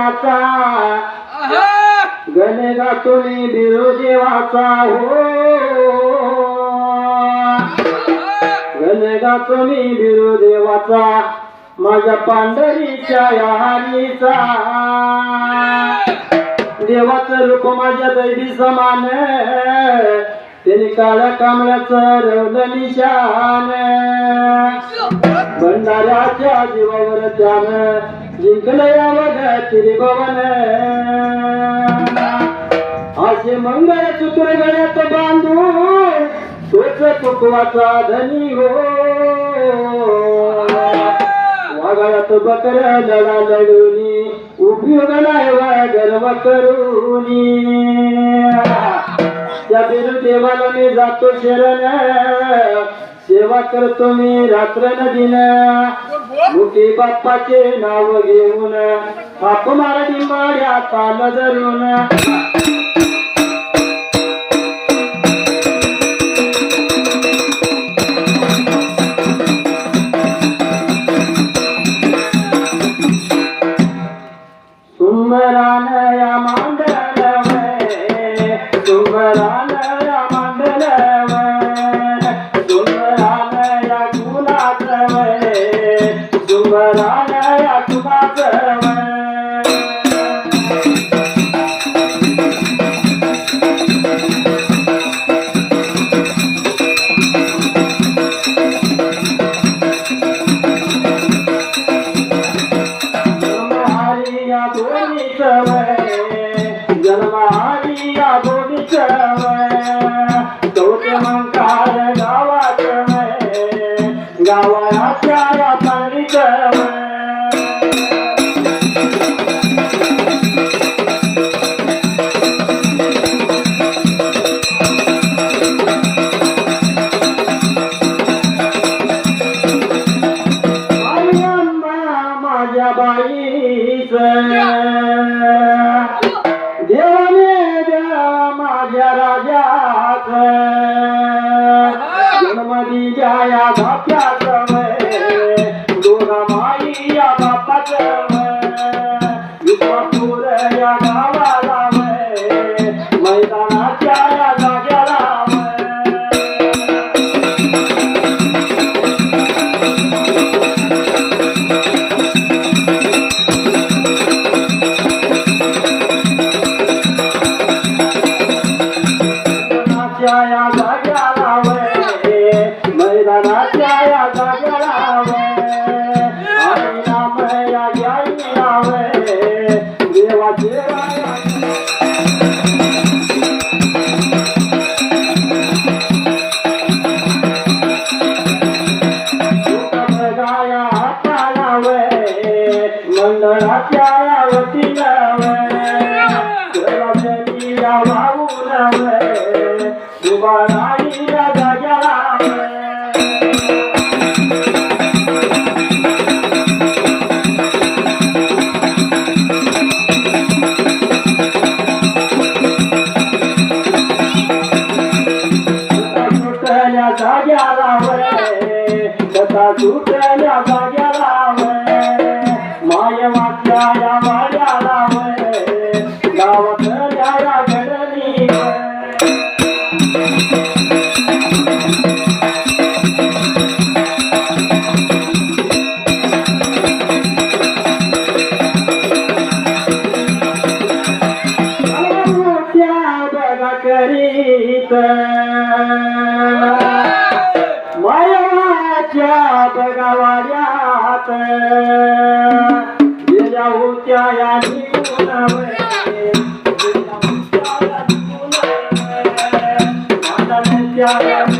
आहा! गण गातो मी बिरो देवाचा हो. गण गातो मी बिरो देवाचा. माझ्या पांढरीच्या या हरीचा देवाचं रूप माझ्या दैवी समान. त्याने काळ्या कांबळ्याचं रवलं निशान. भंडाऱ्याच्या जीवावर त्यानं जिंकलं यावं त्रिभवन. असे मंगळ सूत्र गळ्यात बांधून तोच तुकवाचा धनी हो. वागळात बकर लढा लढुनी उपयोग नाही गर्व करुनी. त्या बिरुदेवाला मी जातो शरण. सेवा करतो मी रात्र दिन. मुठी बाप्पाचे नाव घेऊन हाप मारडी माड्या ताल धरून శుభరామ मैदानाच्या మాయ Yeah.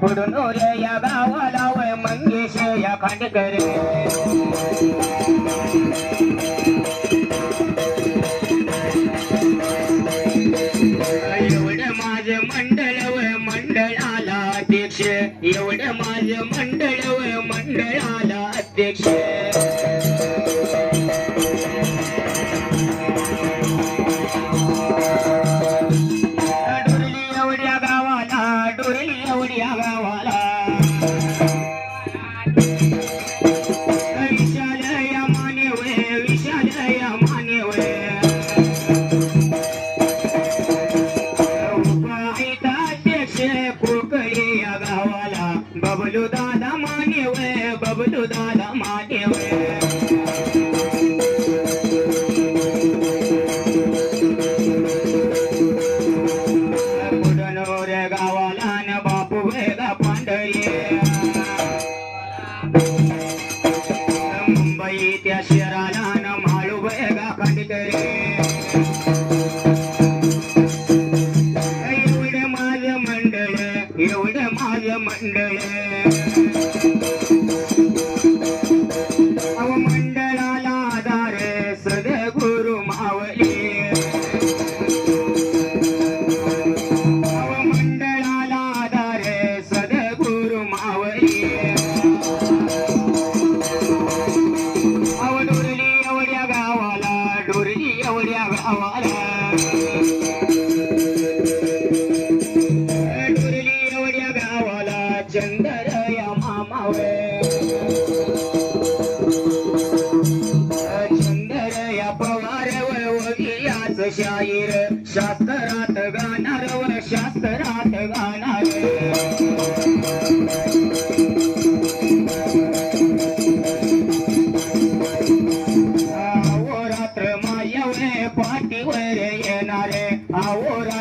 ಕುಡು ನೂರೇ ಯಾವ ಮಂಗೇಶ ಯಾಕಂಡ ಕರೆ yeah. शाहीर शास्त्रात गाणार व शास्त्रात गाणार. आवो रात्र मायवने पाठीवर येणारे आवो रात्र